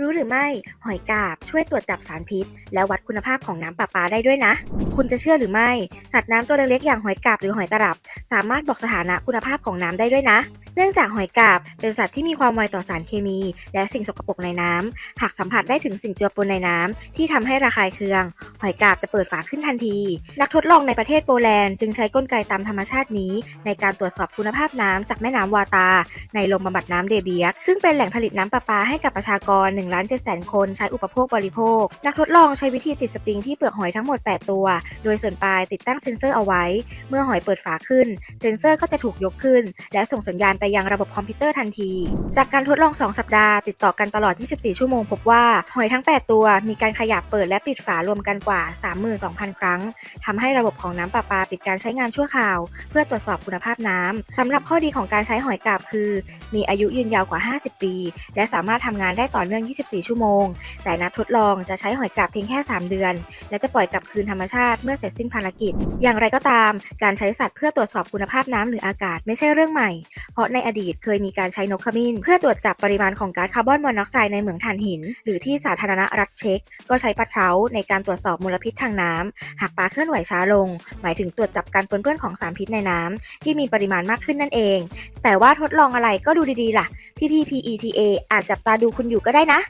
รู้หรือไม่ หอยกาบช่วยตรวจจับสารพิษ และวัดคุณภาพของน้ำประปาได้ด้วยนะ คุณจะเชื่อหรือไม่ สัตว์น้ำตัวเล็กๆอย่างหอยกาบหรือหอยตลับ สามารถบอกสถานะคุณภาพของน้ำได้ด้วยนะ เนื่องจากหอยกาบเป็นสัตว์ที่มีความไวต่อสารเคมี และสิ่งสกปรกในน้ำหากสัมผัสได้ถึงสิ่งเจือปนในน้ำที่ทำให้ระคายเคือง หอยกาบจะเปิดฝาขึ้นทันที นักทดลองในประเทศโปแลนด์จึงใช้กลไกตามธรรมชาตินี้ ในการตรวจสอบคุณภาพน้ำจากแม่น้ำวาตา ในโรงบำบัดน้ำเดเบียกซึ่งเป็นแหล่งผลิตน้ำประปาให้กับประชากร1ล้าน7แสนคนใช้อุปโภคบริโภค นักทดลองใช้วิธีติดสปริงที่เปลือกหอยทั้งหมด 8 ตัว โดยส่วนปลายติดตั้งเซ็นเซอร์เอาไว้ เมื่อหอยเปิดฝาขึ้น เซ็นเซอร์ก็จะถูกยกขึ้น และส่งสัญญาณไปยังระบบคอมพิวเตอร์ทันที จากการทดลอง 2 สัปดาห์ ติดต่อกันตลอด 24 ชั่วโมงพบว่าหอยทั้ง 8 ตัว มีการขยับเปิดและปิดฝารวมกันกว่า 32,000 ครั้งทำให้ระบบของน้ำประปาปิดการใช้งานชั่วคราว เพื่อตรวจสอบคุณภาพน้ำสำหรับข้อดีของการใช้หอยกาบคือ มีอายุยืนยาวกว่า 50 ปี และสามารถทำงานได้ต่อเนื่อง24 ชั่วโมง แต่นักทดลองจะใช้หอยกาบเพียงแค่ 3 เดือน และจะปล่อยกลับคืนธรรมชาติเมื่อเสร็จสิ้นภารกิจ อย่างไรก็ตาม การใช้สัตว์เพื่อตรวจสอบคุณภาพน้ำหรืออากาศไม่ใช่เรื่องใหม่ เพราะในอดีตเคยมีการใช้นกขมิ้น เพื่อตรวจจับปริมาณของก๊าซคาร์บอนมอนอกไซด์ในเหมืองถ่านหิน หรือที่สาธารณรัฐเช็กก็ใช้ปลาเท้าในการตรวจสอบมลพิษทางน้ำหากปลาเคลื่อนไหวช้าลง หมายถึงตรวจจับการปนเปื้อนของสารพิษในน้ำที่มีปริมาณมากขึ้นนั่นเอง แต่ว่าทดลองอะไรก็ดูดีๆล่ะ พี่ๆ PETA อาจจับตาดูคุณอยู่ก็ได้นะ